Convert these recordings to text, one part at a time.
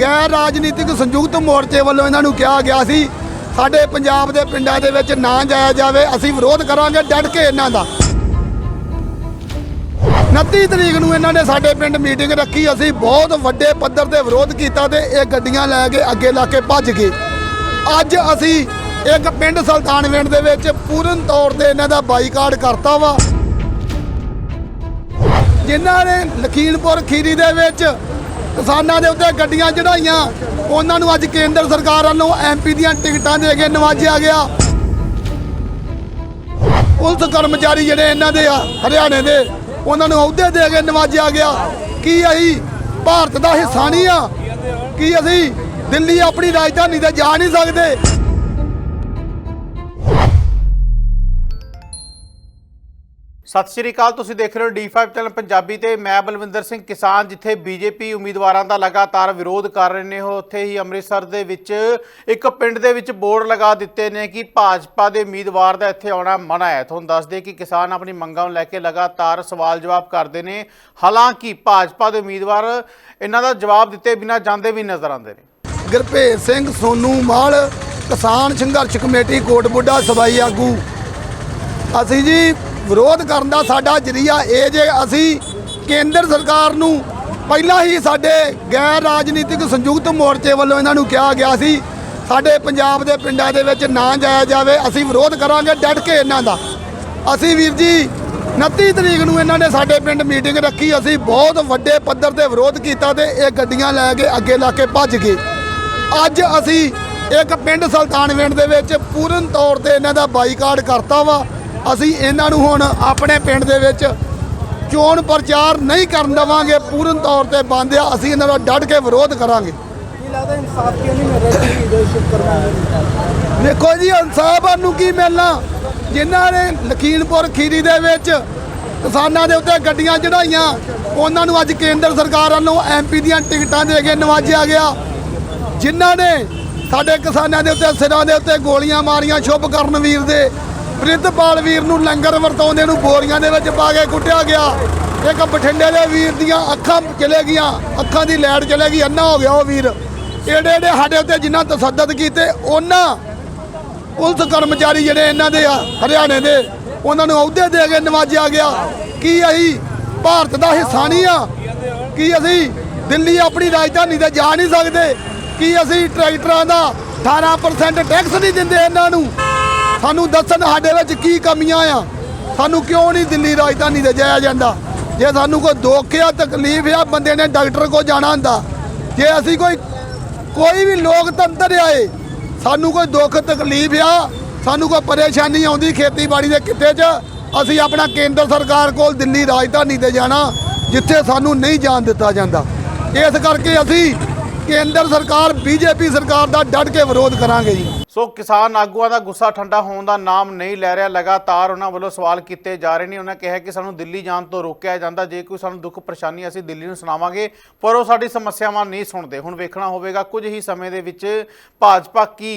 ਗੈਰ ਰਾਜਨੀਤਿਕ ਸੰਯੁਕਤ ਮੋਰਚੇ ਵੱਲੋਂ ਇਹਨਾਂ ਨੂੰ ਕਿਹਾ ਗਿਆ ਸੀ, ਸਾਡੇ ਪੰਜਾਬ ਦੇ ਪਿੰਡਾਂ ਦੇ ਵਿੱਚ ਨਾ ਜਾਇਆ ਜਾਵੇ, ਅਸੀਂ ਵਿਰੋਧ ਕਰਾਂਗੇ ਡਟ ਕੇ ਇਹਨਾਂ ਦਾ। 29 ਤਰੀਕ ਨੂੰ ਇਹਨਾਂ ਨੇ ਸਾਡੇ ਪਿੰਡ ਮੀਟਿੰਗ ਰੱਖੀ, ਅਸੀਂ ਬਹੁਤ ਵੱਡੇ ਪੱਧਰ ਤੇ ਵਿਰੋਧ ਕੀਤਾ ਤੇ ਇਹ ਗੱਡੀਆਂ ਲੈ ਕੇ ਅੱਗੇ ਲਾ ਕੇ ਭੱਜ ਗਏ। ਅੱਜ ਅਸੀਂ ਇੱਕ ਪਿੰਡ ਸੁਲਤਾਨਵਿੰਡ ਦੇ ਵਿੱਚ ਪੂਰਨ ਤੌਰ ਤੇ ਇਹਨਾਂ ਦਾ ਬਾਈਕਾਟ ਕਰਤਾ ਵਾ। ਜਿਨ੍ਹਾਂ ਨੇ ਲਖੀਮਪੁਰ ਖੀਰੀ ਦੇ ਵਿੱਚ ਕਿਸਾਨਾਂ ਦੇ ਉੱਤੇ ਗੱਡੀਆਂ ਚੜਾਈਆਂ ਉਹਨਾਂ ਨੂੰ ਅੱਜ ਕੇਂਦਰ ਸਰਕਾਰ ਵੱਲੋਂ ਐਮਪੀ ਦੀਆਂ ਟਿਕਟਾਂ ਦੇ ਕੇ ਨਵਾਜਿਆ ਗਿਆ। ਪੁਲਿਸ ਕਰਮਚਾਰੀ ਜਿਹੜੇ ਇਹਨਾਂ ਦੇ ਆ, ਹਰਿਆਣੇ ਦੇ, ਉਹਨਾਂ ਨੂੰ ਅਹੁਦੇ ਦੇ ਕੇ ਨਵਾਜਿਆ ਗਿਆ। ਕੀ ਅਸੀਂ ਭਾਰਤ ਦਾ ਹਿੱਸਾ ਨਹੀਂ ਆ? ਕੀ ਅਸੀਂ ਦਿੱਲੀ ਆਪਣੀ ਰਾਜਧਾਨੀ ਤੇ ਜਾ ਨਹੀਂ ਸਕਦੇ? ਸਤਿ ਸ਼੍ਰੀ ਅਕਾਲ, ਤੁਸੀਂ ਦੇਖ ਰਹੇ ਹੋ D5 ਚੈਨਲ ਪੰਜਾਬੀ ਤੇ ਮੈਂ ਬਲਵਿੰਦਰ ਸਿੰਘ ਕਿਸਾਨ, ਜਿੱਥੇ ਬੀਜੇਪੀ ਉਮੀਦਵਾਰਾਂ ਦਾ ਲਗਾਤਾਰ ਵਿਰੋਧ ਕਰ ਰਹੇ ਨੇ। ਉਹ ਉੱਥੇ ਹੀ ਅੰਮ੍ਰਿਤਸਰ ਦੇ ਵਿੱਚ ਇੱਕ ਪਿੰਡ ਦੇ ਵਿੱਚ ਬੋਰਡ ਲਗਾ ਦਿੱਤੇ ਨੇ ਕਿ ਭਾਜਪਾ ਦੇ ਉਮੀਦਵਾਰ ਦਾ ਇੱਥੇ ਆਉਣਾ ਮਨਾ ਹੈ। ਤੁਹਾਨੂੰ ਦੱਸ ਦੇ ਕਿ ਕਿਸਾਨ ਆਪਣੀ ਮੰਗਾਂ ਨੂੰ ਲੈ ਕੇ ਲਗਾਤਾਰ ਸਵਾਲ ਜਵਾਬ ਕਰਦੇ ਨੇ। ਹਾਲਾਂਕਿ ਭਾਜਪਾ ਦੇ ਉਮੀਦਵਾਰ ਇਹਨਾਂ ਦਾ ਜਵਾਬ ਦਿੱਤੇ ਬਿਨਾਂ ਜਾਂਦੇ ਵੀ ਨਜ਼ਰ ਆਉਂਦੇ ਨੇ। ਗੁਰਭੇਜ ਸਿੰਘ ਸੋਨੂ ਮਾਲ, ਕਿਸਾਨ ਸੰਘਰਸ਼ ਕਮੇਟੀ ਕੋਟਬੁੱਢਾ ਸਬਾਈ ਆਗੂ। ਅਸੀਂ ਜੀ ਵਿਰੋਧ ਕਰਨ ਦਾ ਸਾਡਾ ਜਰੀਆ ਇਹ ਜੇ ਅਸੀਂ ਕੇਂਦਰ ਸਰਕਾਰ ਨੂੰ ਪਹਿਲਾਂ ਹੀ ਸਾਡੇ ਗੈਰ ਰਾਜਨੀਤਿਕ ਸੰਯੁਕਤ ਮੋਰਚੇ ਵੱਲੋਂ ਇਹਨਾਂ ਨੂੰ ਕਿਹਾ ਗਿਆ ਸੀ, ਸਾਡੇ ਪੰਜਾਬ ਦੇ ਪਿੰਡਾਂ ਦੇ ਵਿੱਚ ਨਾ ਜਾਇਆ ਜਾਵੇ, ਅਸੀਂ ਵਿਰੋਧ ਕਰਾਂਗੇ ਡਟ ਕੇ ਇਹਨਾਂ ਦਾ। ਅਸੀਂ ਵੀਰ ਜੀ 29 ਤਰੀਕ ਨੂੰ ਇਹਨਾਂ ਨੇ ਸਾਡੇ ਪਿੰਡ ਮੀਟਿੰਗ ਰੱਖੀ, ਅਸੀਂ ਬਹੁਤ ਵੱਡੇ ਪੱਧਰ ਤੇ ਵਿਰੋਧ ਕੀਤਾ ਤੇ ਇਹ ਗੱਡੀਆਂ ਲੈ ਕੇ ਅੱਗੇ ਲਾ ਕੇ ਭੱਜ ਗਏ। ਅੱਜ ਅਸੀਂ ਇੱਕ ਪਿੰਡ ਸੁਲਤਾਨਵਿੰਡ ਦੇ ਵਿੱਚ ਪੂਰਨ ਤੌਰ ਤੇ ਇਹਨਾਂ ਦਾ ਬਾਈਕਾਟ ਕਰਤਾ ਵਾ ਅਸੀਂ ਇਹਨਾਂ ਨੂੰ ਹੁਣ ਆਪਣੇ ਪਿੰਡ ਦੇ ਵਿੱਚ ਚੋਣ ਪ੍ਰਚਾਰ ਨਹੀਂ ਕਰਨ ਦੇਵਾਂਗੇ ਪੂਰਨ ਤੌਰ ਤੇ ਬੰਦ ਆ ਅਸੀਂ ਇਹਨਾਂ ਦਾ ਡਟ ਕੇ ਵਿਰੋਧ ਕਰਾਂਗੇ। ਕੀ ਲੱਗਦਾ ਇਨਸਾਫ ਕਿਉਂ ਨਹੀਂ ਮਿਲ ਰਿਹਾ ਜੀ ਲੀਡਰਸ਼ਿਪ ਕਰਵਾਉਣ ਦੇਖੋ ਜੀ ਇਨਸਾਫ ਨੂੰ ਕੀ ਮਿਲਣਾ? ਜਿਨ੍ਹਾਂ ਨੇ ਲਖੀਮਪੁਰ ਖੀਰੀ ਦੇ ਵਿੱਚ ਕਿਸਾਨਾਂ ਦੇ ਉੱਤੇ ਗੱਡੀਆਂ ਚੜਾਈਆਂ ਉਹਨਾਂ ਨੂੰ ਅੱਜ ਕੇਂਦਰ ਸਰਕਾਰ ਵੱਲੋਂ ਐਮਪੀ ਦੀਆਂ ਟਿਕਟਾਂ ਦੇ ਕੇ ਨਵਾਜਿਆ ਗਿਆ। ਜਿਨ੍ਹਾਂ ਨੇ ਸਾਡੇ ਕਿਸਾਨਾਂ ਦੇ ਉੱਤੇ ਸਿਰਾਂ ਦੇ ਉੱਤੇ ਗੋਲੀਆਂ ਮਾਰੀਆਂ ਸ਼ੁਭ ਕਰਨ ਵੀਰ ਦੇ ਪ੍ਰਿਤਪਾਲ ਵੀਰ ਨੂੰ ਲੰਗਰ ਵਰਤਾਉਂਦੇ ਨੂੰ ਬੋਰੀਆਂ ਦੇ ਵਿੱਚ ਪਾ ਕੇ ਕੁੱਟਿਆ ਗਿਆ। ਇੱਕ ਬਠਿੰਡੇ ਦੇ ਵੀਰ ਦੀਆਂ ਅੱਖਾਂ ਚਲੇ ਗਈਆਂ। ਅੱਖਾਂ ਦੀ ਲੈਟ ਚਲੇ ਗਈ। ਅੰਨਾ ਹੋ ਗਿਆ ਉਹ ਵੀਰ। ਏਡੇ ਏਡੇ ਸਾਡੇ ਉੱਤੇ ਜਿਨ੍ਹਾਂ ਤਸੱਦਦ ਕੀਤੇ, ਉਹਨਾਂ ਪੁਲਿਸ ਕਰਮਚਾਰੀ ਜਿਹੜੇ ਇਹਨਾਂ ਦੇ ਆ, ਹਰਿਆਣੇ ਦੇ, ਉਹਨਾਂ ਨੂੰ ਅਹੁਦੇ ਦੇ ਕੇ ਨਵਾਜਿਆ ਗਿਆ। ਕੀ ਅਸੀਂ ਭਾਰਤ ਦਾ ਹਿੱਸਾ ਨਹੀਂ ਆ? ਕੀ ਅਸੀਂ ਦਿੱਲੀ ਆਪਣੀ ਰਾਜਧਾਨੀ ਤੇ ਜਾ ਨਹੀਂ ਸਕਦੇ? ਕੀ ਅਸੀਂ ਟਰੈਕਟਰਾਂ ਦਾ 18% ਟੈਕਸ ਨਹੀਂ ਦਿੰਦੇ ਇਹਨਾਂ ਨੂੰ? ਸਾਨੂੰ ਦੱਸਣ ਸਾਡੇ ਵਿੱਚ ਕੀ ਕਮੀਆਂ ਆ? ਸਾਨੂੰ ਕਿਉਂ ਨਹੀਂ ਦਿੱਲੀ ਰਾਜਧਾਨੀ ਤੇ ਜਾਇਆ ਜਾਂਦਾ? ਜੇ ਸਾਨੂੰ ਕੋਈ ਦੁੱਖ ਆ, ਤਕਲੀਫ ਆ, ਬੰਦੇ ਨੇ ਡਾਕਟਰ ਕੋਲ ਜਾਣਾ ਹੁੰਦਾ। ਜੇ ਅਸੀਂ ਕੋਈ ਕੋਈ ਵੀ ਲੋਕਤੰਤਰ ਆਏ, ਸਾਨੂੰ ਕੋਈ ਦੁੱਖ, ਤਕਲੀਫ ਆ, ਸਾਨੂੰ ਕੋਈ ਪਰੇਸ਼ਾਨੀ ਆਉਂਦੀ ਖੇਤੀਬਾੜੀ ਦੇ ਕਿੱਤੇ 'ਚ, ਅਸੀਂ ਆਪਣਾ ਕੇਂਦਰ ਸਰਕਾਰ ਕੋਲ ਦਿੱਲੀ ਰਾਜਧਾਨੀ ਤੇ ਜਾਣਾ, ਜਿੱਥੇ ਸਾਨੂੰ ਨਹੀਂ ਜਾਣ ਦਿੱਤਾ ਜਾਂਦਾ। ਇਸ ਕਰਕੇ ਅਸੀਂ ਕੇਂਦਰ ਸਰਕਾਰ, ਬੀਜੇਪੀ ਸਰਕਾਰ ਦਾ ਡਟ ਕੇ ਵਿਰੋਧ ਕਰਾਂਗੇ ਜੀ। ਸੋ ਕਿਸਾਨ ਆਗੂਆਂ ਦਾ ਗੁੱਸਾ ਠੰਡਾ ਹੋਣ ਦਾ ਨਾਮ ਨਹੀਂ ਲੈ ਰਿਹਾ। ਲਗਾਤਾਰ ਉਹਨਾਂ ਵੱਲੋਂ ਸਵਾਲ ਕੀਤੇ ਜਾ ਰਹੇ ਨੇ। ਉਹਨਾਂ ਕਿਹਾ ਕਿ ਸਾਨੂੰ ਦਿੱਲੀ ਜਾਣ ਤੋਂ ਰੋਕਿਆ ਜਾਂਦਾ। ਜੇ ਕੋਈ ਸਾਨੂੰ ਦੁੱਖ ਪਰੇਸ਼ਾਨੀ ਅਸੀਂ ਦਿੱਲੀ ਨੂੰ ਸੁਣਾਵਾਂਗੇ। ਪਰ ਉਹ ਸਾਡੀ ਸਮੱਸਿਆਵਾਂ ਨਹੀਂ ਸੁਣਦੇ। ਹੁਣ ਵੇਖਣਾ ਹੋਵੇਗਾ ਕੁਝ ਹੀ ਸਮੇਂ ਦੇ ਵਿੱਚ ਭਾਜਪਾ ਕੀ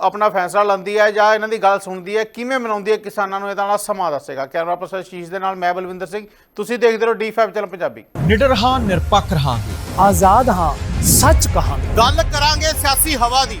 ਆਪਣਾ ਫੈਸਲਾ ਲੈਂਦੀ ਹੈ ਜਾਂ ਇਹਨਾਂ ਦੀ ਗੱਲ ਸੁਣਦੀ ਹੈ ਕਿਵੇਂ ਮਨਾਉਂਦੀ ਹੈ ਕਿਸਾਨਾਂ ਨੂੰ ਇਹਦਾ ਨਾਲ ਸਮਾਂ ਦੱਸੇਗਾ। ਕੈਮਰਾ ਪਰਸਨ ਸ਼ੀਸ਼ ਦੇ ਨਾਲ ਮੈਂ ਬਲਵਿੰਦਰ ਸਿੰਘ। ਤੁਸੀਂ ਦੇਖਦੇ ਰਹੋ D5 ਚੈਨਲ ਪੰਜਾਬੀ। ਨਿਡਰ ਹਾਂ ਨਿਰਪੱਖ ਰਹਾਂਗੇ। ਆਜ਼ਾਦ ਹਾਂ ਸੱਚ ਕਹਾਂਗੇ। ਗੱਲ ਕਰਾਂਗੇ ਸਿਆਸੀ ਹਵਾ ਦੀ।